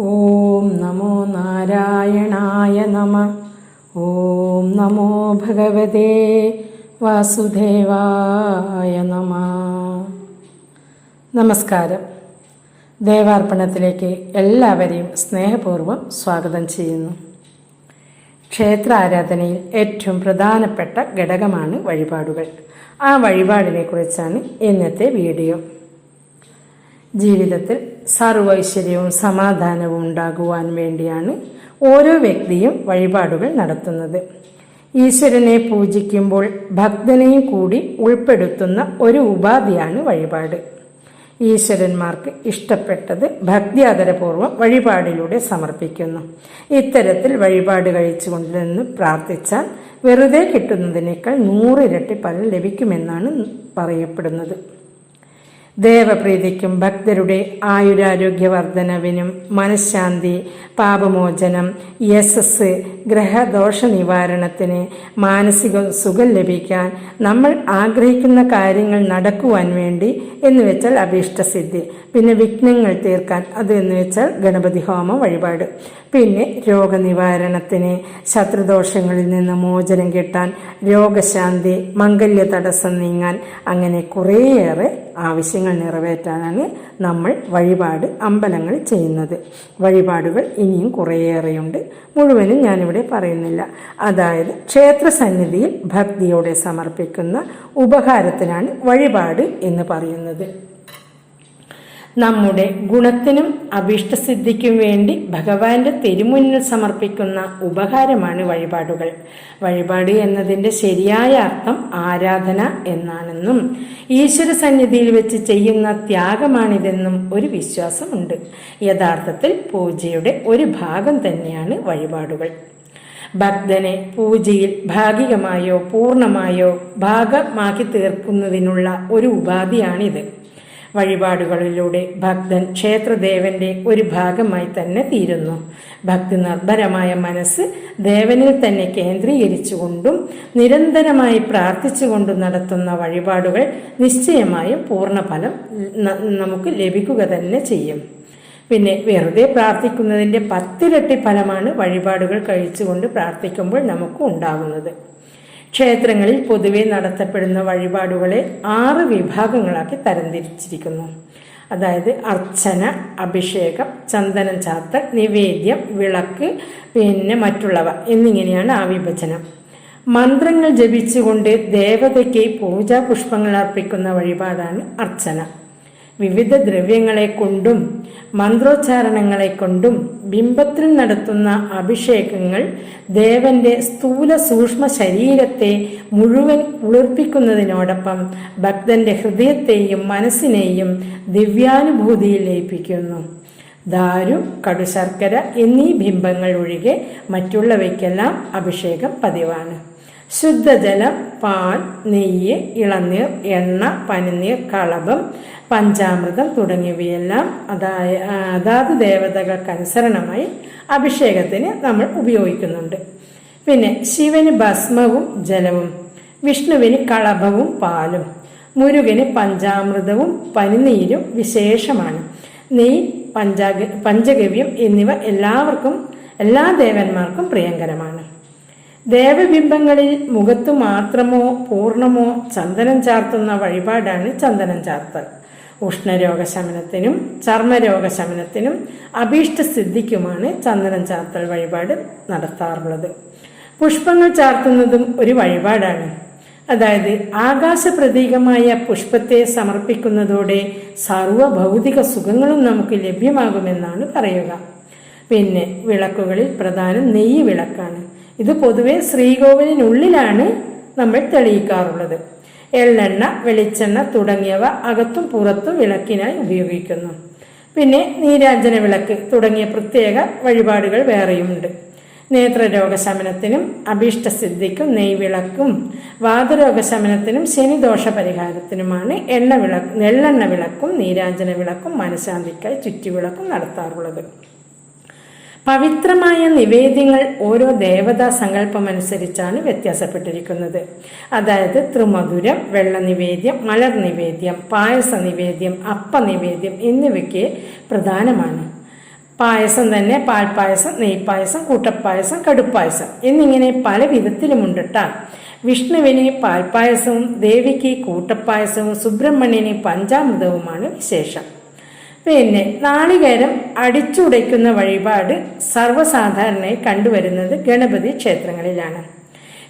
ഓം നമോ നാരായണായ നമ. ഓം നമോ ഭഗവതേ വാസുദേവായ നമ. നമസ്കാരം. ദേവാർപ്പണത്തിലേക്ക് എല്ലാവരെയും സ്നേഹപൂർവം സ്വാഗതം ചെയ്യുന്നു. ക്ഷേത്ര ആരാധനയിൽ ഏറ്റവും പ്രധാനപ്പെട്ട ഘടകമാണ് വഴിപാടുകൾ. ആ വഴിപാടിനെ കുറിച്ചാണ് ഇന്നത്തെ വീഡിയോ. ജീവിതത്തിൽ സർവൈശ്വര്യവും സമാധാനവും ഉണ്ടാകുവാൻ വേണ്ടിയാണ് ഓരോ വ്യക്തിയും വഴിപാടുകൾ നടത്തുന്നത്. ഈശ്വരനെ പൂജിക്കുമ്പോൾ ഭക്തനെയും കൂടി ഉൾപ്പെടുത്തുന്ന ഒരു ഉപാധിയാണ് വഴിപാട്. ഈശ്വരന്മാർക്ക് ഇഷ്ടപ്പെട്ടത് ഭക്തിയാദരപൂർവം വഴിപാടിലൂടെ സമർപ്പിക്കുന്നു. ഇത്തരത്തിൽ വഴിപാട് കഴിച്ചുകൊണ്ട് നിന്ന് പ്രാർത്ഥിച്ചാൽ വെറുതെ കിട്ടുന്നതിനേക്കാൾ നൂറിരട്ടി ഫലം ലഭിക്കുമെന്നാണ് പറയപ്പെടുന്നത്. ദേവപ്രീതിക്കും ഭക്തരുടെ ആയുരാരോഗ്യവർദ്ധനവിനും മനഃശാന്തി പാപമോചനം യശസ് ഗ്രഹദോഷ നിവാരണത്തിന് മാനസിക സുഖം ലഭിക്കാൻ നമ്മൾ ആഗ്രഹിക്കുന്ന കാര്യങ്ങൾ നടക്കുവാൻ വേണ്ടി എന്ന് വെച്ചാൽ അഭീഷ്ടസിദ്ധി. പിന്നെ വിഘ്നങ്ങൾ തീർക്കാൻ അത് എന്ന് വെച്ചാൽ ഗണപതി ഹോമ വഴിപാട്. പിന്നെ രോഗനിവാരണത്തിന് ശത്രുദോഷങ്ങളിൽ നിന്ന് മോചനം കിട്ടാൻ രോഗശാന്തി മംഗല്യ തടസ്സം നീങ്ങാൻ അങ്ങനെ കുറേയേറെ ആവശ്യങ്ങൾ നിറവേറ്റാനാണ് നമ്മൾ വഴിപാട് അമ്പലങ്ങൾ ചെയ്യുന്നത്. വഴിപാടുകൾ ഇനിയും കുറേയേറെയുണ്ട്. മുഴുവനും ഞാനിവിടെ പറയുന്നില്ല. അതായത് ക്ഷേത്ര സന്നിധിയിൽ ഭക്തിയോടെ സമർപ്പിക്കുന്ന ഉപഹാരത്തിനാണ് വഴിപാട് എന്ന് പറയുന്നത്. നമ്മുടെ ഗുണത്തിനും അഭീഷ്ടസിദ്ധിക്കും വേണ്ടി ഭഗവാന്റെ തിരുമുന്നിൽ സമർപ്പിക്കുന്ന ഉപകാരമാണ് വഴിപാടുകൾ. വഴിപാട് എന്നതിന്റെ ശരിയായ അർത്ഥം ആരാധന എന്നാണെന്നും ഈശ്വര സന്നിധിയിൽ വെച്ച് ചെയ്യുന്ന ത്യാഗമാണിതെന്നും ഒരു വിശ്വാസമുണ്ട്. യഥാർത്ഥത്തിൽ പൂജയുടെ ഒരു ഭാഗം തന്നെയാണ് വഴിപാടുകൾ. ഭക്തനെ പൂജയിൽ ഭാഗികമായോ പൂർണമായോ ഭാഗമാക്കി തീർക്കുന്നതിനുള്ള ഒരു ഉപാധിയാണിത്. വഴിപാടുകളിലൂടെ ഭക്തൻ ക്ഷേത്രദേവന്റെ ഒരു ഭാഗമായി തന്നെ തീരുന്നു. ഭക്തി നിർഭരമായ മനസ്സ് ദേവനിൽ തന്നെ കേന്ദ്രീകരിച്ചുകൊണ്ടും നിരന്തരമായി പ്രാർത്ഥിച്ചുകൊണ്ടും നടത്തുന്ന വഴിപാടുകൾ നിശ്ചയമായും പൂർണഫലം നമുക്ക് ലഭിക്കുക തന്നെ ചെയ്യും. പിന്നെ വെറുതെ പ്രാർത്ഥിക്കുന്നതിന്റെ പത്തിരട്ടി ഫലമാണ് വഴിപാടുകൾ കഴിച്ചുകൊണ്ട് പ്രാർത്ഥിക്കുമ്പോൾ നമുക്ക് ഉണ്ടാകുന്നത്. ക്ഷേത്രങ്ങളിൽ പൊതുവെ നടത്തപ്പെടുന്ന വഴിപാടുകളെ ആറ് വിഭാഗങ്ങളാക്കി തരംതിരിച്ചിരിക്കുന്നു. അതായത് അർച്ചന അഭിഷേകം ചന്ദനം ചാത്തൽ നിവേദ്യം വിളക്ക് പിന്നെ മറ്റുള്ളവ എന്നിങ്ങനെയാണ് ആ വിഭജനം. മന്ത്രങ്ങൾ ജപിച്ചുകൊണ്ട് ദേവതയ്ക്ക് പൂജാ പുഷ്പങ്ങൾ അർപ്പിക്കുന്ന വഴിപാടാണ് അർച്ചന. വിവിധ ദ്രവ്യങ്ങളെ കൊണ്ടും മന്ത്രോച്ചാരണങ്ങളെ കൊണ്ടും ബിംബത്തിൽ നടത്തുന്ന അഭിഷേകങ്ങൾ ദേവന്റെ സ്ഥൂല സൂക്ഷ്മ ശരീരത്തെ മുഴുവൻ കുളിർപ്പിക്കുന്നതിനോടൊപ്പം ഭക്തന്റെ ഹൃദയത്തെയും മനസ്സിനെയും ദിവ്യാനുഭൂതിയിൽ ലയിപ്പിക്കുന്നു. ദാരു കടുശർക്കര എന്നീ ബിംബങ്ങൾ ഒഴികെ മറ്റുള്ളവയ്ക്കെല്ലാം അഭിഷേകം പതിവാണ്. ശുദ്ധജലം പാൽ നെയ്യ് ഇളനീർ എണ്ണ പനിനീർ കളഭം പഞ്ചാമൃതം തുടങ്ങിയവയെല്ലാം അതായ അതാത് ദേവതകൾക്കനുസരണമായി അഭിഷേകത്തിന് നമ്മൾ ഉപയോഗിക്കുന്നുണ്ട്. പിന്നെ ശിവന് ഭസ്മവും ജലവും വിഷ്ണുവിന് കളഭവും പാലും മുരുകന് പഞ്ചാമൃതവും പനിനീരും വിശേഷമാണ്. നെയ് പഞ്ചാഗ പഞ്ചഗവ്യം എന്നിവ എല്ലാവർക്കും എല്ലാ ദേവന്മാർക്കും പ്രിയങ്കരമാണ്. ദേവബിംബങ്ങളിൽ മുഖത്തു മാത്രമോ പൂർണമോ ചന്ദനം ചാർത്തുന്ന വഴിപാടാണ് ചന്ദനം ചാർത്തൽ. ഉഷ്ണരോഗശമനത്തിനും ചർമ്മരോഗശമനത്തിനും അഭീഷ്ടസിദ്ധിക്കുമാണ് ചന്ദനം ചാർത്തൽ വഴിപാട് നടത്താറുള്ളത്. പുഷ്പങ്ങൾ ചാർത്തുന്നതും ഒരു വഴിപാടാണ്. അതായത് ആകാശ പ്രതീകമായ പുഷ്പത്തെ സമർപ്പിക്കുന്നതോടെ സർവഭൗതിക ഭൗതിക സുഖങ്ങളും നമുക്ക് ലഭ്യമാകുമെന്നാണ് പറയുക. പിന്നെ വിളക്കുകളിൽ പ്രധാനം നെയ്യ് വിളക്കാണ്. ഇത് പൊതുവെ ശ്രീകോവിലിനുള്ളിലാണ് നമ്മൾ തെളിയിക്കാറുള്ളത്. എള്ളെണ്ണ വെളിച്ചെണ്ണ തുടങ്ങിയവ അകത്തും പുറത്തും വിളക്കിനായി ഉപയോഗിക്കുന്നു. പിന്നെ നീരാഞ്ജന വിളക്ക് തുടങ്ങിയ പ്രത്യേക വഴിപാടുകൾ വേറെയുമുണ്ട്. നേത്രരോഗശമനത്തിനും അഭീഷ്ടസിദ്ധിക്കും നെയ്വിളക്കും വാതരോഗശമനത്തിനും ശനിദോഷ പരിഹാരത്തിനുമാണ് എണ്ണ വിളക്ക് നെല്ലെണ്ണ വിളക്കും നീരാഞ്ജന വിളക്കും മനഃശാന്തിക്കായി ചുറ്റുവിളക്കും നടത്താറുള്ളത്. പവിത്രമായ നിവേദ്യങ്ങൾ ഓരോ ദേവതാ സങ്കല്പമനുസരിച്ചാണ് വ്യത്യാസപ്പെട്ടിരിക്കുന്നത്. അതായത് ത്രിമധുരം വെള്ള നിവേദ്യം മലർ നിവേദ്യം പായസ നിവേദ്യം അപ്പ നിവേദ്യം എന്നിവയ്ക്ക് പ്രധാനമാണ്. പായസം തന്നെ പാൽപ്പായസം നെയ്പായസം കൂട്ടപ്പായസം കടുപ്പായസം എന്നിങ്ങനെ പല വിധത്തിലുമുണ്ട് കേട്ടാ വിഷ്ണുവിന് പാൽപ്പായസവും ദേവിക്ക് കൂട്ടപ്പായസവും സുബ്രഹ്മണ്യന് പഞ്ചാമൃതവുമാണ് വിശേഷം. പിന്നെ നാളികേരം അടിച്ചുടയ്ക്കുന്ന വഴിപാട് സർവസാധാരണയായി കണ്ടുവരുന്നത് ഗണപതി ക്ഷേത്രങ്ങളിലാണ്.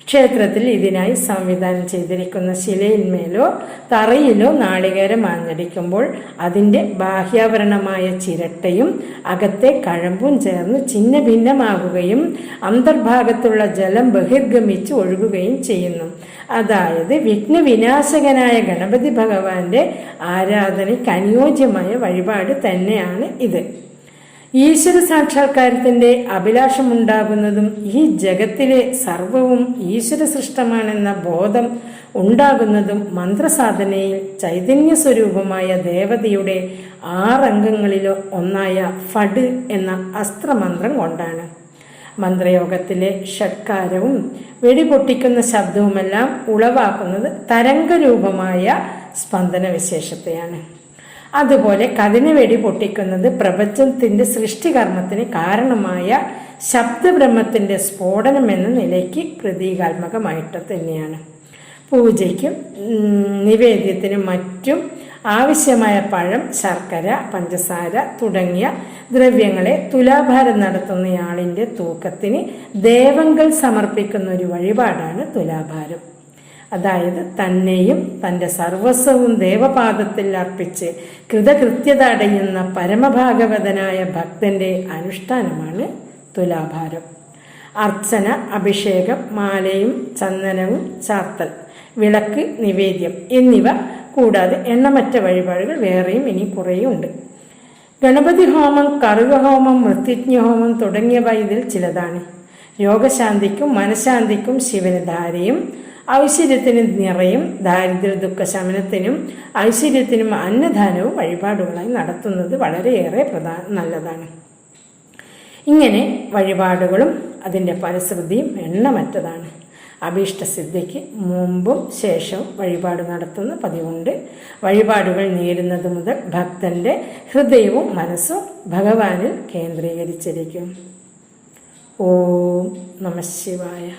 ക്ഷേത്രത്തിൽ ഇതിനായി സംവിധാനം ചെയ്തിരിക്കുന്ന ശിലയിന്മേലോ തറയിലോ നാളികേരം ആഞ്ഞടിക്കുമ്പോൾ അതിന്റെ ബാഹ്യാവരണമായ ചിരട്ടയും അകത്തെ കഴമ്പും ചേർന്ന് ചിന്ന ഭിന്നമാകുകയും അന്തർഭാഗത്തുള്ള ജലം ബഹിർഗമിച്ച് ഒഴുകുകയും ചെയ്യുന്നു. അതായത് വിഘ്നവിനാശകനായ ഗണപതി ഭഗവാന്റെ ആരാധനയ്ക്ക് അനുയോജ്യമായ വഴിപാട് തന്നെയാണ് ഇത്. ഈശ്വര സാക്ഷാത്കാരത്തിന്റെ അഭിലാഷമുണ്ടാകുന്നതും ഈ ജഗത്തിലെ സർവവും ഈശ്വര സൃഷ്ടമാണെന്ന ബോധം ഉണ്ടാകുന്നതും മന്ത്രസാധനയിൽ ചൈതന്യ സ്വരൂപമായ ദേവതയുടെ ആറംഗങ്ങളിലോ ഒന്നായ ഫഡ് എന്ന അസ്ത്രമന്ത്രം കൊണ്ടാണ്. മന്ത്രയോഗത്തിലെ ഷഡ്കാരവും വെടിപൊട്ടിക്കുന്ന ശബ്ദവുമെല്ലാം ഉളവാക്കുന്നത് തരംഗരൂപമായ സ്പന്ദന വിശേഷത്തെയാണ് അതുപോലെ കതിന് വെടി പൊട്ടിക്കുന്നത് പ്രപഞ്ചത്തിന്റെ സൃഷ്ടികർമ്മത്തിന് കാരണമായ ശബ്ദബ്രഹ്മത്തിന്റെ സ്ഫോടനം എന്ന നിലയ്ക്ക് പ്രതീകാത്മകമായിട്ട് തന്നെയാണ്. പൂജയ്ക്കും നിവേദ്യത്തിനും മറ്റും ആവശ്യമായ പഴം ശർക്കര പഞ്ചസാര തുടങ്ങിയ ദ്രവ്യങ്ങളെ തുലാഭാരം നടത്തുന്നയാളിന്റെ തൂക്കത്തിന് ദേവങ്ങൾ സമർപ്പിക്കുന്ന ഒരു വഴിപാടാണ് തുലാഭാരം. അതായത് തന്നെയും തന്റെ സർവസ്വവും ദേവപാദത്തിൽ അർപ്പിച്ച് കൃതകൃത്യത അടയുന്ന പരമഭാഗവതനായ ഭക്തന്റെ അനുഷ്ഠാനമാണ് തുലാഭാരം. അർച്ചന അഭിഷേകം മാലയും ചന്ദനവും ചാർത്തൽ വിളക്ക് നിവേദ്യം എന്നിവ കൂടാതെ എണ്ണമറ്റ വഴിപാടുകൾ വേറെയും ഇനി കുറേയുണ്ട്. ഗണപതി ഹോമം കറുകഹോമം മൃത്യുജ്ഞഹോമം തുടങ്ങിയവ ഇതിൽ ചിലതാണ്. യോഗശാന്തിക്കും മനഃശാന്തിക്കും ശിവന് ധാരയും ഐശ്വര്യത്തിന് നിറയും ദാരിദ്ര്യ ദുഃഖശമനത്തിനും ഐശ്വര്യത്തിനും അന്നദാനവും വഴിപാടുകളായി നടത്തുന്നത് വളരെയേറെ പ്രധാന നല്ലതാണ്. ഇങ്ങനെ വഴിപാടുകളും അതിന്റെ ഫലശ്രുതിയും എണ്ണമറ്റതാണ്. അഭീഷ്ടസിദ്ധിക്ക് മുമ്പും ശേഷവും വഴിപാട് നടത്തുന്ന പതിവുണ്ട്. വഴിപാടുകൾ നേരുന്നത് മുതൽ ഭക്തന്റെ ഹൃദയവും മനസ്സും ഭഗവാനിൽ കേന്ദ്രീകരിച്ചിരിക്കും. ഓം നമ ശിവായ.